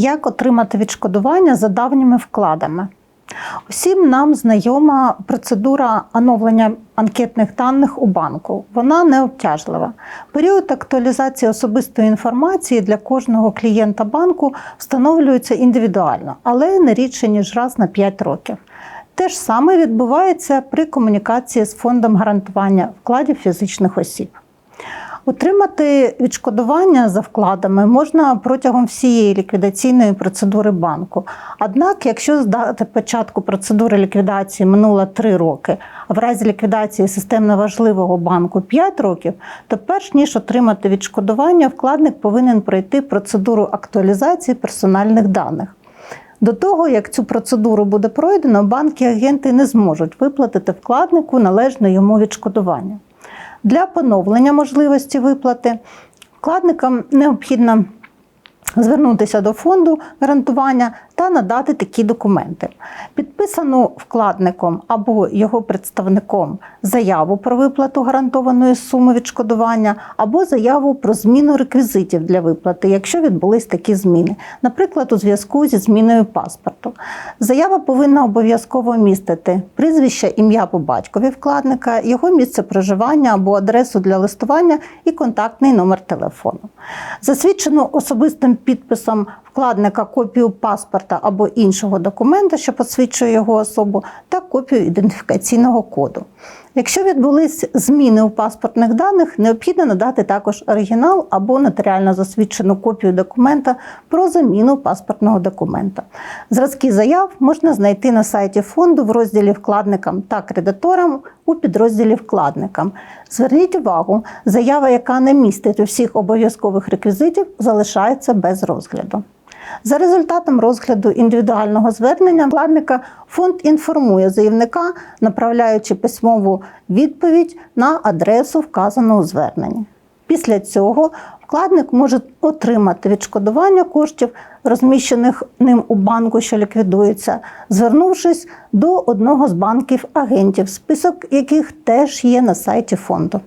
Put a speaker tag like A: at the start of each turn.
A: як отримати відшкодування за давніми вкладами. Усім нам знайома процедура оновлення анкетних даних у банку. Вона не обтяжлива. Період актуалізації особистої інформації для кожного клієнта банку встановлюється індивідуально, але не рідше ніж раз на 5 років. Те ж саме відбувається при комунікації з фондом гарантування вкладів фізичних осіб. Отримати відшкодування за вкладами можна протягом всієї ліквідаційної процедури банку. Однак, якщо з дати початку процедури ліквідації минуло 3 роки, а в разі ліквідації системно важливого банку 5 років, то перш ніж отримати відшкодування, вкладник повинен пройти процедуру актуалізації персональних даних. До того, як цю процедуру буде пройдено, банки-агенти не зможуть виплатити вкладнику належне йому відшкодування. Для поновлення можливості виплати. Вкладникам необхідно звернутися до фонду гарантування та надати такі документи: підписану вкладником або його представником заяву про виплату гарантованої суми відшкодування, або заяву про зміну реквізитів для виплати, якщо відбулись такі зміни, наприклад, у зв'язку зі зміною паспорту. Заява повинна обов'язково містити прізвище, ім'я по батькові вкладника, його місце проживання або адресу для листування і контактний номер телефону. Засвідчену особистим підписом вкладника копію паспорта або іншого документа, що посвідчує його особу, та копію ідентифікаційного коду. Якщо відбулись зміни у паспортних даних, необхідно надати також оригінал або нотаріально засвідчену копію документа про заміну паспортного документа. Зразки заяв можна знайти на сайті фонду в розділі вкладникам та кредиторам у підрозділі вкладникам. Зверніть увагу, заява, яка не містить усіх обов'язкових реквізитів, залишається без розгляду. За результатом розгляду індивідуального звернення вкладника фонд інформує заявника, направляючи письмову відповідь на адресу, вказану у зверненні. Після цього вкладник може отримати відшкодування коштів, розміщених ним у банку, що ліквідується, звернувшись до одного з банків агентів, список яких теж є на сайті фонду.